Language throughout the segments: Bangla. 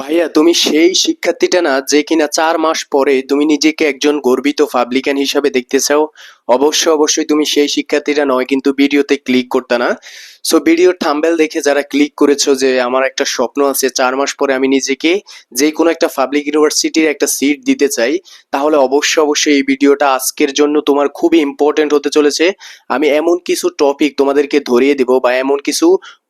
ভাইয়া, তুমি সেই শিক্ষার্থীটা না যে কিনা চার মাস পরে তুমি নিজেকে একজন গর্বিত পাবলিকান হিসাবে দেখতে চাও অবশ্যই অবশ্যই তুমি সেই শিক্ষার্থীটা নয়, কিন্তু ভিডিওতে ক্লিক করতে না। সো ভিডিওর থাম্বেল দেখে যারা ক্লিক করেছ যে আমার একটা স্বপ্ন আছে, চার মাস পরে আমি নিজেকে যে কোনো একটা পাবলিক ইউনিভার্সিটির একটা সিট দিতে চাই, তাহলে অবশ্যই অবশ্যই এই ভিডিওটা আজকের জন্য তোমার খুবই ইম্পর্টেন্ট হতে চলেছে। আমি এমন কিছু টপিক তোমাদেরকে ধরিয়ে দিব বা এমন কিছু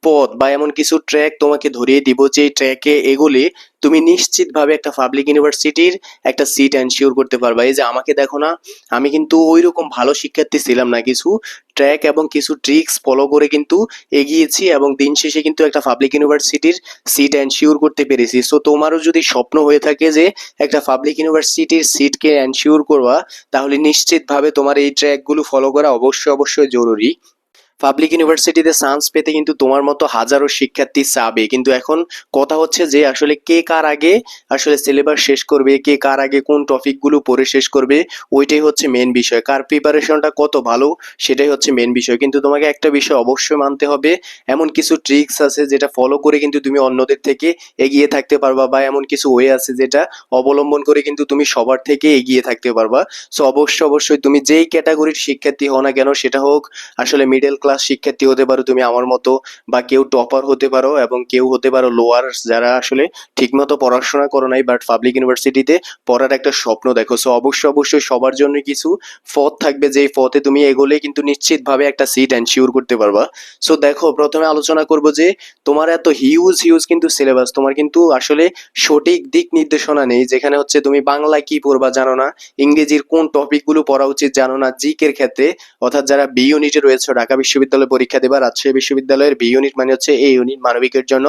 পথ বা এমন কিছু ট্র্যাক তোমাকে ধরিয়ে দিব যে ট্র্যাকে এগুলি তুমি নিশ্চিতভাবে একটা পাবলিক ইউনিভার্সিটির একটা সিট এনশিওর করতে পারবা। এই যে আমাকে দেখো না, আমি কিন্তু ওই রকম ভালো শিক্ষার্থী ছিলাম না কিছু। ট্র্যাক এবং কিছু ট্রিক্স ফলো করে কিন্তু এগিয়েছি এবং দিন শেষে কিন্তু একটা পাবলিক ইউনিভার্সিটির সিট এনশিওর করতে পেরেছি। সো তোমারও যদি স্বপ্ন হয়ে থাকে যে একটা পাবলিক ইউনিভার্সিটির সিটকে এনশিওর করবা, তাহলে নিশ্চিতভাবে তোমার এই ট্র্যাকগুলো ফলো করা অবশ্যই অবশ্যই জরুরি। পাবলিক ইউনিভার্সিটিতে চান্স পেতে কিন্তু তোমার মতো হাজারো শিক্ষার্থী চাবে। কিন্তু এখন কথা হচ্ছে যে, আসলে কে কার আগে আসলে সিলেবাস শেষ করবে, কে কার আগে কোন টপিকগুলো পড়ে শেষ করবে, ওইটাই হচ্ছে মেন বিষয়। কার প্রিপারেশনটা কত ভালো, সেটাই হচ্ছে মেন বিষয়। কিন্তু তোমাকে একটা বিষয় অবশ্যই মানতে হবে, এমন কিছু ট্রিক্স আছে যেটা ফলো করে কিন্তু তুমি অন্যদের থেকে এগিয়ে থাকতে পারবা বা এমন কিছু ওয়ে আছে যেটা অবলম্বন করে কিন্তু তুমি সবার থেকে এগিয়ে থাকতে পারবা। সো অবশ্যই অবশ্যই তুমি যেই ক্যাটাগরির শিক্ষার্থী হও না কেন, সেটা হোক আসলে মিডল ক্লাস শিক্ষার্থী হতে পারো, তুমি আমার মতো, বা কেউ টপার হতে পারো এবং কেউ হতে পারো লোয়ার যারা আসলে ঠিকমতো পড়াশোনা করো নাই বাট পাবলিক ইউনিভার্সিটিতে পড়ার একটা স্বপ্ন দেখো। সো অবশ্যই অবশ্যই সবার জন্য কিছু পথ থাকবে, যেই পথে তুমি এগোলে কিন্তু নিশ্চিতভাবে একটা সিট এনশিওর করতে পারবা। সো দেখো, প্রথমে আলোচনা করব যে তোমার এত হিউজ হিউজ কিন্তু সিলেবাস তোমার কিন্তু আসলে সঠিক দিক নির্দেশনা নেই, যেখানে হচ্ছে তুমি বাংলা কি পড়বা জানো না, ইংরেজির কোন টপিকগুলো পড়া উচিত জানো না, জিকের ক্ষেত্রে, অর্থাৎ যারা বি ইউনিটে রয়েছে, ঢাকা বিশ্ববিদ্যালয়ে পরীক্ষা দেবা, রাজশাহী বিশ্ববিদ্যালয়ের বি ইউনিট মানে হচ্ছে এ ইউনিট মানবিকের জন্য।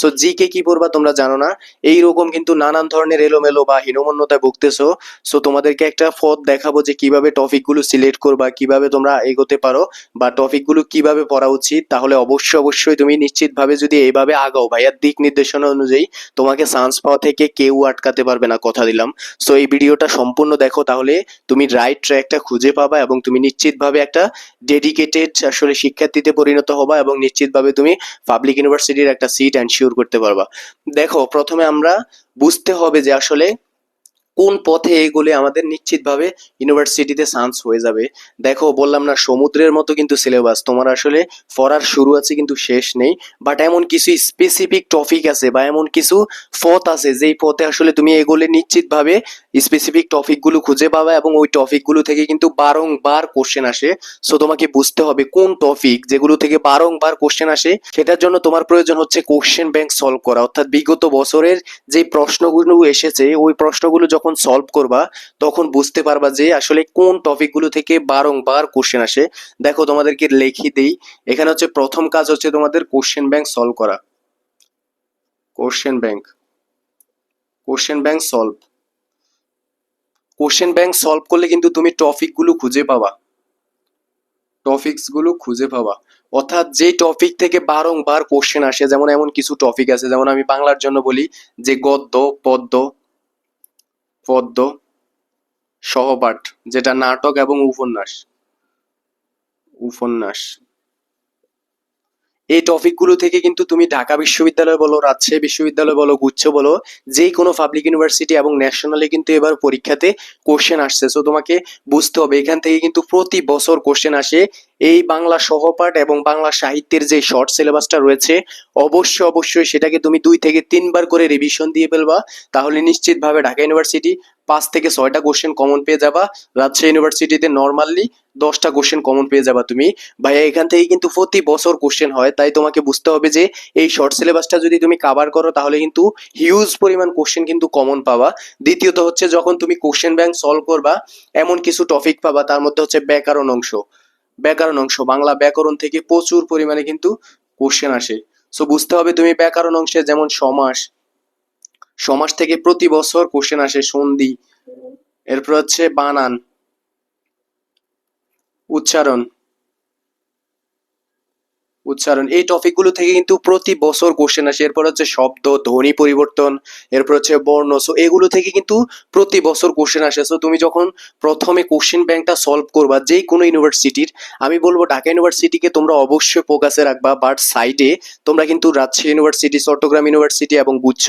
সো জিকে কি পড়বা তোমরা জানো না? এইরকম কিন্তু নানান ধরনের এলোমেলো বা হীনমন্যতায় ভুগতেছো। সো তোমাদেরকে একটা পথ দেখাবো যে কীভাবে টপিকগুলো সিলেক্ট করবা, কীভাবে তোমরা এগোতে পারো বা টপিকগুলো কীভাবে পড়া উচিত। তাহলে অবশ্যই অবশ্যই তুমি নিশ্চিতভাবে যদি এইভাবে আগাও ভাইয়ার দিক নির্দেশনা অনুযায়ী তোমাকে চান্স পাওয়া থেকে কেউ আটকাতে পারবে না, কথা দিলাম। সো এই ভিডিওটা সম্পূর্ণ দেখো, তাহলে তুমি রাইট ট্র্যাকটা খুঁজে পাবা এবং তুমি নিশ্চিতভাবে একটা ডেডিকেটেড আসলে শিক্ষার্থীতে পরিণত হবা এবং নিশ্চিতভাবে তুমি পাবলিক ইউনিভার্সিটির একটা সিট এনশিওর করতে পারবা। দেখো, প্রথমে আমরা বুঝতে হবে যে আসলে কোন পথে এগোলে আমাদের নিশ্চিতভাবে ইউনিভার্সিটিতে চান্স হয়ে যাবে? দেখো, বললাম না, সমুদ্রের মতো কিন্তু সিলেবাস তোমার আসলে পড়ার শুরু আছে কিন্তু শেষ নেই। বাট এমন কিছু স্পেসিফিক টপিক আছে বা এমন কিছু পথ আছে যেই পথে আসলে তুমি এগোলে নিশ্চিতভাবে স্পেসিফিক টপিকগুলো খুঁজে পাবে এবং ওই টপিকগুলো থেকে কিন্তু বারংবার কোশ্চেন আসে। সো তোমাকে বুঝতে হবে কোন টপিক যেগুলো থেকে বারংবার কোশ্চেন আসে, সেটার জন্য তোমার প্রয়োজন হচ্ছে কোশ্চেন ব্যাংক সলভ করা। অর্থাৎ বিগত বছরের যে প্রশ্নগুলো এসেছে, ওই প্রশ্নগুলো যখন সলভ করবা, তখন বুঝতে পারবা যে আসলে কোন টপিকগুলো থেকে বারংবার কোশ্চেন আসে। দেখো তোমাদেরকে লিখি দেই, এখানে হচ্ছে প্রথম কাজ হচ্ছে তোমাদের কোশ্চেন ব্যাংক সলভ করা। Question bank question bank solve question bank solve করলে কিন্তু তুমি টপিকগুলো খুঁজে পাবা। টপিকসগুলো খুঁজে পাবা। অর্থাৎ যে টপিক থেকে বারংবার কোশ্চেন আসে, যেমন এমন কিছু টপিক আছে, যেমন আমি বাংলার জন্য বলি যে গদ্য, পদ্য পদ্য সহপাঠ যেটা নাটক এবং উপন্যাস। উপন্যাস। এই টপিকগুলো থেকে কিন্তু তুমি ঢাকা বিশ্ববিদ্যালয় বলো, রাজশাহী বিশ্ববিদ্যালয় বলো, গুচ্ছ বলো যে কোনো পাবলিক ইউনিভার্সিটি এবং ন্যাশনালে কিন্তু এবার পরীক্ষাতে কোশ্চেন আসছে। সো তোমাকে বুঝতে হবে, এখান থেকে কিন্তু প্রতি বছর কোশ্চেন আসে। এই বাংলা সহপাঠ এবং বাংলা সাহিত্যের যে শর্ট সিলেবাসটা রয়েছে, অবশ্যই অবশ্যই সেটাকে তুমি দুই থেকে তিনবার করে রিভিশন দিয়ে ফেলবা। তাহলে নিশ্চিতভাবে ঢাকা ইউনিভার্সিটি পাঁচ থেকে ছয়টা কোশ্চেন কমন পেয়ে যাবা। রাজশাহী ইউনিভার্সিটিতে নর্মালি দশটা কোশ্চেন কমন পেয়ে যাবা তুমি। ভাইয়া, এখান থেকে কিন্তু প্রতি বছর কোশ্চেন হয়, তাই তোমাকে বুঝতে হবে যে এই শর্ট সিলেবাসটা যদি তুমি কাভার করো, তাহলে কিন্তু হিউজ পরিমাণ কোশ্চেন কিন্তু কমন পাবা। দ্বিতীয়ত হচ্ছে যখন তুমি কোশ্চেন ব্যাংক সলভ করবা, এমন কিছু টপিক পাবা, তার মধ্যে হচ্ছে ব্যাকরণ অংশ। ব্যাকরণ অংশ, বাংলা ব্যাকরণ থেকে প্রচুর পরিমাণে কিন্তু কোশ্চেন আসে। সো বুঝতে হবে তুমি ব্যাকরণ অংশে যেমন সমাস সমাস থেকে প্রতি বছর কোশ্চেন আসে সন্ধি এরপর হচ্ছে বানান উচ্চারণ। উচ্চারণ। এই টপিকগুলো থেকে কিন্তু প্রতি বছর কোশ্চেন আসে। এরপর হচ্ছে শব্দ, ধ্বনি পরিবর্তন, এরপর হচ্ছে বর্ণ। সো এগুলো থেকে কিন্তু প্রতি বছর কোশ্চেন আসে। সো তুমি যখন প্রথমে কোশ্চেন ব্যাংকটা সলভ করবা যে কোনো ইউনিভার্সিটির আমি বলব ঢাকা ইউনিভার্সিটিকে তোমরা অবশ্যই ফোকাসে রাখবা। বাট সাইডে তোমরা কিন্তু রাজশাহী ইউনিভার্সিটি চট্টগ্রাম ইউনিভার্সিটি এবং বুঝছ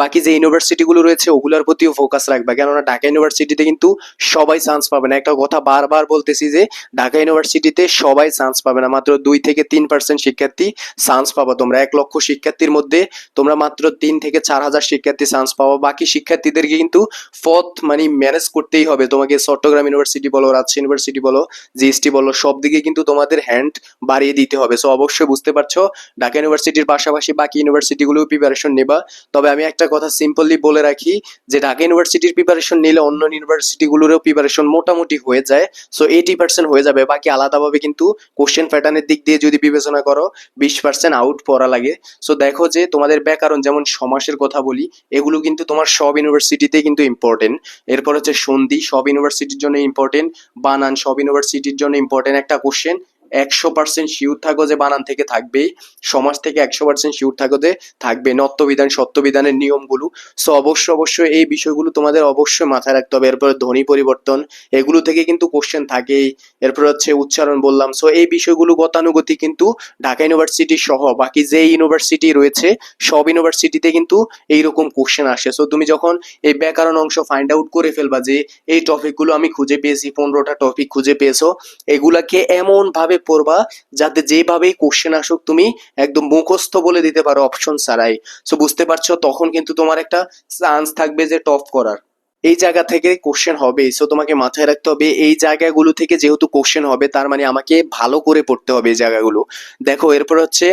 বাকি যে ইউনিভার্সিটিগুলো রয়েছে, ওগুলোর প্রতিও ফোকাস রাখবা। কেননা ঢাকা ইউনিভার্সিটিতে কিন্তু সবাই চান্স পাবে না। একটা কথা বারবার বলতেছি যে, ঢাকা ইউনিভার্সিটিতে সবাই চান্স পাবে না। মাত্র দুই থেকে তিন পার্সেন্ট শিক্ষার্থী চান্স পাবো। তোমরা এক লক্ষ শিক্ষার্থীর মধ্যে তোমরা মাত্র তিন থেকে চার হাজার শিক্ষার্থী চান্স পাবো। বাকি শিক্ষার্থীদেরকে কিন্তু পথ মানে ম্যানেজ করতেই হবে। তোমাকে চট্টগ্রাম ইউনিভার্সিটি বলো, রাজশাহী ইউনিভার্সিটি বলো জিএসটি বলো, সব দিকে কিন্তু তোমাদের হ্যান্ড বাড়িয়ে দিতে হবে। সো অবশ্যই বুঝতে পারছ, ঢাকা ইউনিভার্সিটির পাশাপাশি বাকি ইউনিভার্সিটিগুলো প্রিপারেশন নেবা। তবে আমি একটা কথা সিম্পলি বলে রাখি যে, ঢাকা ইউনিভার্সিটির প্রিপারেশন নিলে অন্য ইউনিভার্সিটিগুলোরও প্রিপারেশন মোটামুটি হয়ে যায়। সো এইটি পার্সেন্ট হয়ে যাবে। বাকি আলাদাভাবে কিন্তু কোশ্চেন প্যাটার্নের দিক দিয়ে যদি বিবেচনা করো, বিশ পার্সেন্ট আউট পড়া লাগে। সো দেখো যে তোমাদের ব্যাকরণ যেমন সমাসের কথা বলি, এগুলো কিন্তু তোমার সব ইউনিভার্সিটিতে কিন্তু ইম্পর্টেন্ট এরপর হচ্ছে সন্ধি, সব ইউনিভার্সিটির জন্য ইম্পর্টেন্ট বানান, সব ইউনিভার্সিটির জন্য ইম্পর্টেন্ট একটা কোশ্চেন একশো পার্সেন্ট শিওর থাকো যে বানান থেকে থাকবেই। সমাজ থেকে একশো পার্সেন্ট শিওর থাকো যে থাকবে। নত্যবিধান, সত্যবিধানের নিয়মগুলো। সো অবশ্যই অবশ্যই এই বিষয়গুলো তোমাদের অবশ্যই মাথায় রাখতে হবে। এরপরে ধ্বনি পরিবর্তন। এগুলো থেকে কিন্তু কোশ্চেন থাকেই। এরপর হচ্ছে উচ্চারণ বললাম। সো এই বিষয়গুলো গতানুগতিক কিন্তু ঢাকা ইউনিভার্সিটি সহ বাকি যে ইউনিভার্সিটি রয়েছে, সব ইউনিভার্সিটিতে কিন্তু এইরকম কোশ্চেন আসে। সো তুমি যখন এই ব্যাকরণ অংশ ফাইন্ড আউট করে ফেলবা যে এই টপিকগুলো আমি খুঁজে পেয়েছি, পনেরোটা টপিক খুঁজে পেয়েছ, এগুলাকে এমন ভাবে পড়বা। যাতে যেভাবেই কোশ্চেন আসুক, তুমি একদম মুখস্থ বলে দিতে পারো অপশন ছাড়াই। সো বুঝতে পারছ? তখন কিন্তু তোমার একটা চান্স থাকবে যে টপ করার। এই জায়গা থেকে কোশ্চেন হবে। সো তোমাকে মাথায় রাখতে হবে, এই জায়গাগুলো থেকে যেহেতু কোশ্চেন হবে, তার মানে আমাকে ভালো করে পড়তে হবে এই জায়গাগুলো। দেখো, এরপর হচ্ছে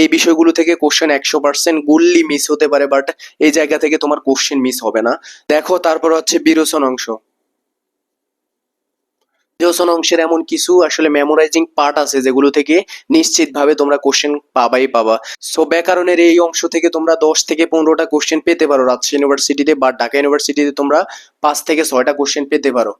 এই বিষয়গুলো থেকে কোশ্চেন একশো পার্সেন্ট গুল্লি মিস হতে পারে বাট এই জায়গা থেকে তোমার কোশ্চেন মিস হবে না। দেখো, তারপর হচ্ছে বিরোচন অংশ বিরোচন অংশের এমন কিছু আসলে মেমোরাইজিং পার্ট আছে যেগুলো থেকে নিশ্চিতভাবে তোমরা কোশ্চেন পাবাই পাবা। সো ব্যাকরণের এই অংশ থেকে তোমরা দশ থেকে পনেরোটা কোশ্চেন পেতে পারো। রাজশাহী ইউনিভার্সিটিতে বা ঢাকা ইউনিভার্সিটিতে তোমরা পাঁচ থেকে ছয়টা কোশ্চেন পেতে পারো।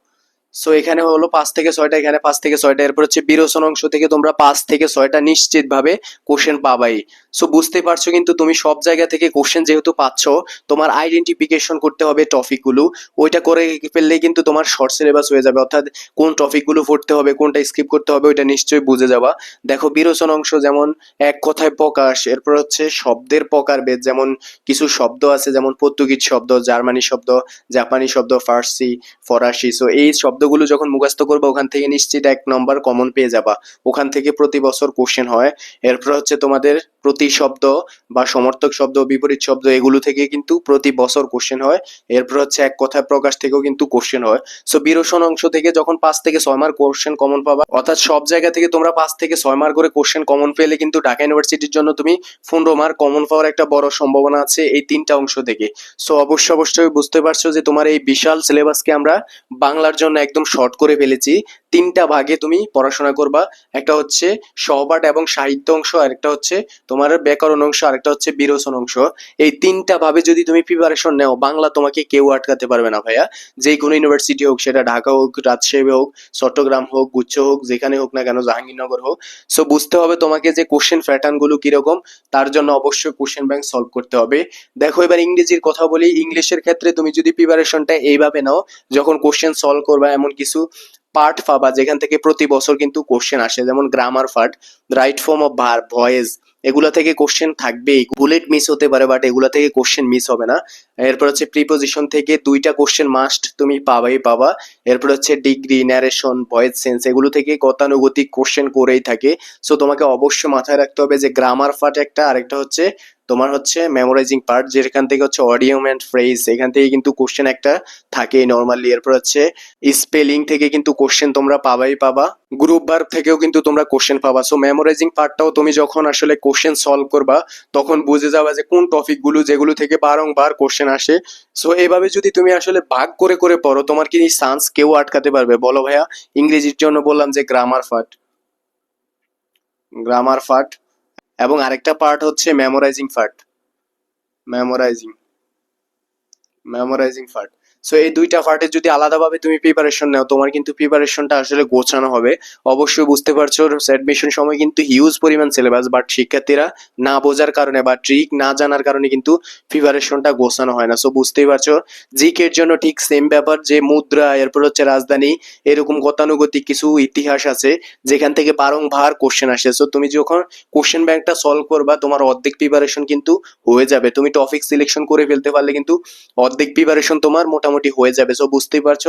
সো এখানে হলো পাঁচ থেকে ছয়টা, এখানে পাঁচ থেকে ছয়টা। এরপর হচ্ছে বিরোচন অংশ থেকে তোমরা পাঁচ থেকে ছয়টা নিশ্চিতভাবে কোশ্চেন পাবাই। সো বুঝতে পারছ কিন্তু তুমি সব জায়গা থেকে কোশ্চেন যেহেতু পাচ্ছ, তোমার আইডেন্টিফিকেশন করতে হবে টপিকগুলো। ওইটা করে ফেললেই কিন্তু তোমার শর্ট সিলেবাস হয়ে যাবে। অর্থাৎ কোন টপিকগুলো পড়তে হবে, কোনটা স্কিপ করতে হবে, ওইটা নিশ্চয়ই বুঝে যাবা। দেখো, বিরোচন অংশ যেমন এক কথায় প্রকাশ, এরপর হচ্ছে শব্দের প্রকারভেদ যেমন কিছু শব্দ আছে, যেমন পর্তুগিজ শব্দ, জার্মানি শব্দ, জাপানি শব্দ, ফার্সি, ফরাসি। সো এই শব্দগুলো যখন মুখস্থ করবে, ওখান থেকে নিশ্চিত এক নম্বর কমন পেয়ে যাবা। ওখান থেকে প্রতি বছর কোশ্চেন হয়। এরপর হচ্ছে তোমাদের প্রতি শব্দ বা সমর্থক শব্দ, বিপরীত শব্দ, এগুলো থেকে কিন্তু প্রতি বছর কোশ্চেন হয়। এরপর হচ্ছে এক কথায় প্রকাশ থেকেও কিন্তু কোশ্চেন হয়। সো বিরোচন অংশ থেকে যখন পাঁচ থেকে ছয় মার্ক কোশ্চেন কমন পাবা, অর্থাৎ সব জায়গা থেকে তোমরা পাঁচ থেকে ছয় মার্ক করে কোশ্চেন কমন পেলে কিন্তু ঢাকা ইউনিভার্সিটির জন্য তুমি পনেরো মার্ক কমন পাওয়ার একটা বড় সম্ভাবনা আছে এই তিনটা অংশ থেকে। সো অবশ্য অবশ্যই বুঝতে পারছ যে তোমার এই বিশাল সিলেবাসকে আমরা বাংলার জন্য একদম শর্ট করে ফেলেছি। তিনটা ভাগে তুমি পড়াশোনা করবা। একটা হচ্ছে সহপাঠ এবং সাহিত্য অংশ, আর একটা হচ্ছে তোমার ব্যাকরণ অংশ, আর একটা হচ্ছে বিরোচন অংশ। এই তিনটা ভাবে যদি তুমি প্রিপারেশন নেও, বাংলা তোমাকে কেউ আটকাতে পারবে না ভাইয়া। যে কোনো ইউনিভার্সিটি হোক, সেটা ঢাকা হোক, রাজশাহী হোক, চট্টগ্রাম হোক, গুচ্ছ হোক, যেখানে হোক না কেন, জাহাঙ্গীরনগর হোক। সো বুঝতে হবে তোমাকে যে কোশ্চেন প্যাটার্নগুলো কীরকম, তার জন্য অবশ্যই কোশ্চেন ব্যাংক সলভ করতে হবে। দেখো, এবার ইংরেজির কথা বলি, ইংলিশের ক্ষেত্রে তুমি যদি প্রিপারেশনটা এইভাবে নাও, যখন কোশ্চেন সলভ করবা, এমন কিছু পার্ট পাবা, যেখান থেকে প্রতি বছর কিন্তু কোশ্চেন আসে, যেমন grammar part right form of verb voice এগুলা থেকে কোশ্চেন থাকবেই। বুলেট মিস হতে পারে বাট এগুলা থেকে কোশ্চেন মিস হবে না। এরপর হচ্ছে প্রিপোজিশন থেকে দুইটা কোশ্চেন মাস্ট তুমি পাবাই পাবা। এরপর হচ্ছে ডিগ্রি ন্যারেশন ভয়েস সেন্স এগুলো থেকে গতানুগতিক কোশ্চেন করেই থাকে। সো তোমাকে অবশ্যই মাথায় রাখতে হবে যে গ্রামার পার্ট একটা, আরেকটা হচ্ছে তোমার হচ্ছে মেমোরাইজিং পার্ট যেখান থেকে হচ্ছে অডিও অ্যান্ড ফ্রেজ এখান থেকে কিন্তু কোশ্চেন একটা থাকে নর্মালি এরপর হচ্ছে স্পেলিং থেকে কিন্তু কোশ্চেন তোমরা পাবাই পাবা। গ্রুপ বার থেকেও কিন্তু তোমরা কোশ্চেন পাবা। সো মেমোরাইজিং পার্টটাও তুমি যখন আসলে কোশ্চেন সলভ করবা, তখন বুঝে যাবা যে কোন টপিকগুলো যেগুলো থেকে বারংবার কোশ্চেন আসে। সো এভাবে যদি তুমি আসলে ভাগ করে করে পড়ো, তোমার কি চান্স কেউ আটকাতে পারবে? বলো ভাইয়া, ইংরেজির জন্য বললাম যে গ্রামার ফাট গ্রামার ফাট এবং আরেকটা পার্ট হচ্ছে memorising part memorising memorising part so এই দুইটা পার্টে যদি আলাদাভাবে তুমি প্রিপারেশন নাও, তোমার কিন্তু প্রিপারেশনটা আসলে গোছানো হবে। অবশ্যই বুঝতে পারছ অ্যাডমিশন সময় কিন্তু হিউজ পরিমাণ সিলেবাস বাট শিক্ষার্থীরা না বোঝার কারণে বা ট্রিক না জানার কারণে কিন্তু প্রিপারেশনটা গোছানো হয় না। সো বুঝতেই পারছ জিকের জন্য ঠিক সেম ব্যাপার, যে মুদ্রা, এরপর হচ্ছে রাজধানী, এরকম গতানুগতিক কিছু ইতিহাস আছে, যেখান থেকে বারংবার কোশ্চেন আসে। সো তুমি যখন কোশ্চেন ব্যাংকটা সলভ করবা, তোমার অর্ধেক প্রিপারেশন কিন্তু হয়ে যাবে। তুমি টপিক সিলেকশন করে ফেলতে পারলে কিন্তু অর্ধেক প্রিপারেশন তোমার মোটামুটি হয়ে যাবে। সো বুঝতেই পারছ?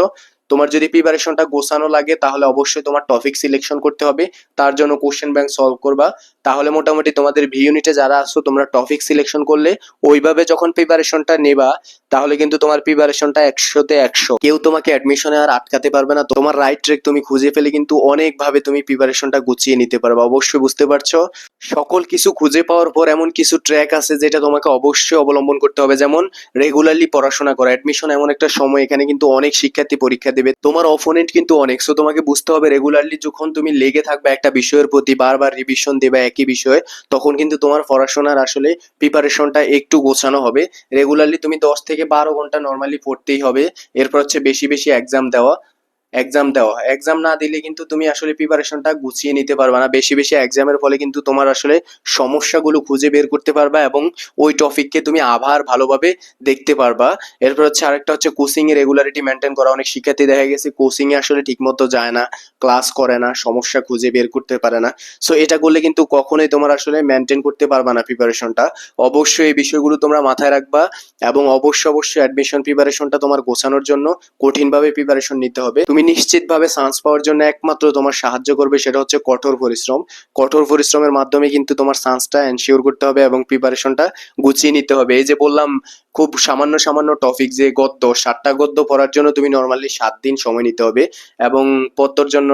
তোমার যদি প্রিপারেশনটা গোছানো লাগে, তাহলে অবশ্যই তোমার টপিক সিলেকশন করতে হবে। তার জন্য কোশ্চেন ব্যাংক সলভ করবা। তাহলে মোটামুটি তোমাদের ভি ইউনিটে যারা আসছো তোমরা টপিক সিলেকশন করলে, ওইভাবে যখন প্রিপারেশনটা নেবা, তাহলে কিন্তু তোমার প্রিপারেশনটা একশোতে একশো। কেউ তোমাকে অ্যাডমিশনে আর আটকাতে পারবে না। তোমার রাইট ট্রেক তুমি খুঁজে ফেলে কিন্তু অনেকভাবে তুমি প্রিপারেশনটা গুছিয়ে নিতে পারবে। অবশ্যই বুঝতে পারছ? সকল কিছু খুঁজে পাওয়ার পর এমন কিছু ট্র্যাক আছে যেটা তোমাকে অবশ্যই অবলম্বন করতে হবে। যেমন রেগুলারলি পড়াশোনা করা। অ্যাডমিশন এমন একটা সময় এখানে কিন্তু অনেক শিক্ষার্থী পরীক্ষা দেবে। তোমার অপোনেন্ট কিন্তু অনেক। সো তোমাকে বুঝতে হবে রেগুলারলি যখন তুমি লেগে থাকবে একটা বিষয়ের প্রতি, বারবার রিভিশন দেবে একই বিষয়ে, তখন কিন্তু তোমার পড়াশোনার আসলে প্রিপারেশনটা একটু গোছানো হবে। রেগুলারলি তুমি দশ থেকে বারো ঘণ্টা নর্মালি পড়তেই হবে। এরপর হচ্ছে বেশি বেশি এক্সাম দেওয়া। এক্সাম দেওয়া এক্সাম না দিলে কিন্তু তুমি আসলে প্রিপারেশনটা গুছিয়ে নিতে পারবে না। বেশি বেশি এক্সামের ফলে কিন্তু তোমার আসলে সমস্যাগুলো খুঁজে বের করতে পারবা এবং ওই টপিককে তুমি আবার ভালোভাবে দেখতে পারবা। এরপর হচ্ছে আরেকটা হচ্ছে কোচিং এর রেগুলারিটি মেনটেন করা। অনেক শিক্ষার্থী দেখা গেছে কোচিং এ আসলে ঠিকমতো যায় না ক্লাস করে না, সমস্যা খুঁজে বের করতে পারে না। সো এটা করলে কিন্তু কখনোই তোমার আসলে মেনটেন করতে পারবা না প্রিপারেশনটা অবশ্যই এই বিষয়গুলো তোমরা মাথায় রাখবা এবং অবশ্যই অবশ্যই অ্যাডমিশন প্রিপারেশনটা তোমার গোছানোর জন্য কঠিনভাবে প্রিপারেশন নিতে হবে। তুমি নিশ্চিতভাবে চান্স পাওয়ার জন্য একমাত্র তোমার সাহায্য করবে সেটা হচ্ছে কঠোর পরিশ্রম। কঠোর পরিশ্রমের মাধ্যমে কিন্তু তোমার চান্সটা এনশিওর করতে হবে এবং প্রিপারেশনটা গুছিয়ে নিতে হবে। এই যে বললাম খুব সামান্য সামান্য টপিক যে গদ্য, সাতটা গদ্য পড়ার জন্য তুমি নর্মালি সাত দিন সময় নিতে হবে এবং পদ্যর জন্য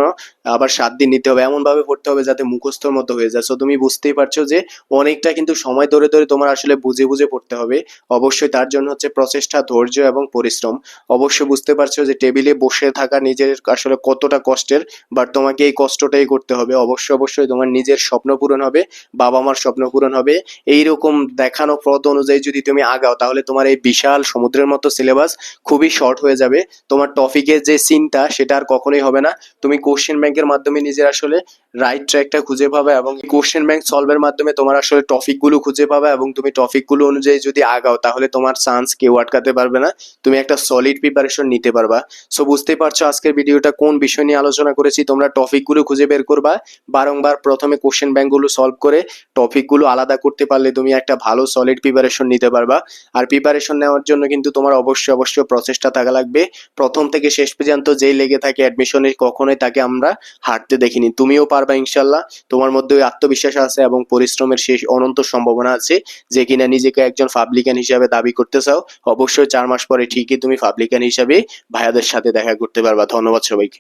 আবার সাত দিন নিতে হবে। এমন ভাবে পড়তে হবে যাতে মুখস্থর মতো হয়ে যায়। সো তুমি বুঝতেই পারছ যে অনেকটা কিন্তু সময় ধরে ধরে তোমার আসলে বুঝে বুঝে পড়তে হবে। অবশ্যই তার জন্য হচ্ছে প্রচেষ্টা, ধৈর্য এবং পরিশ্রম। অবশ্যই বুঝতে পারছ যে টেবিলে বসে থাকা নিজের আসলে কতটা কষ্টের বাট তোমাকে এই কষ্টটাই করতে হবে। অবশ্যই অবশ্যই তোমার নিজের স্বপ্ন পূরণ হবে বাবা মার স্বপ্ন পূরণ হবে। এইরকম দেখানো পথ অনুযায়ী যদি তুমি আগাও, তাহলে তোমার এই বিশাল সমুদ্রের মতো সিলেবাস খুবই শর্ট হয়ে যাবে। তোমার টপিকের যে সিনটা সেটা আর কখনোই হবে না। তুমি কোশ্চেন ব্যাংকের মাধ্যমে নিজের আসলে রাইট ট্র্যাকটা খুঁজে পাবে এবং কোশ্চেন ব্যাংক সলভের মাধ্যমে তোমার আসলে টপিকগুলো খুঁজে পাবে এবং তুমি টপিকগুলো অনুযায়ী যদি আগাও, তাহলে তোমার চান্স কেউ আটকাতে পারবে না। তুমি একটা সলিড প্রিপারেশন নিতে পারবা। সো বুঝতেই পারছ আজকের ভিডিওটা কোন বিষয় নিয়ে আলোচনা করেছি? তোমরা টপিকগুলো খুঁজে বের করবা। বারংবার প্রথমে কোশ্চেন ব্যাংকগুলো সলভ করে টপিকগুলো আলাদা করতে পারলে তুমি একটা ভালো সলিড প্রিপারেশন নিতে পারবা। আর প্রিপারেশন নেওয়ার জন্য কিন্তু তোমার অবশ্যই অবশ্যই প্রচেষ্টা থাকা লাগবে। প্রথম থেকে শেষ পর্যন্ত যেই লেগে থাকে অ্যাডমিশনে কখনোই তাকে আমরা হাঁটতে দেখিনি। তুমিও পারবা ইনশাল্লাহ। তোমার মধ্যে ওই আত্মবিশ্বাস আছে এবং পরিশ্রমের শেষ অনন্ত সম্ভাবনা আছে যে কিনা নিজেকে একজন পাবলিকান হিসাবে দাবি করতে চাও, অবশ্যই চার মাস পরে ঠিকই তুমি পাবলিকান হিসাবে ভাইয়াদের সাথে দেখা করতে পারবা। ধন্যবাদ সবাইকে।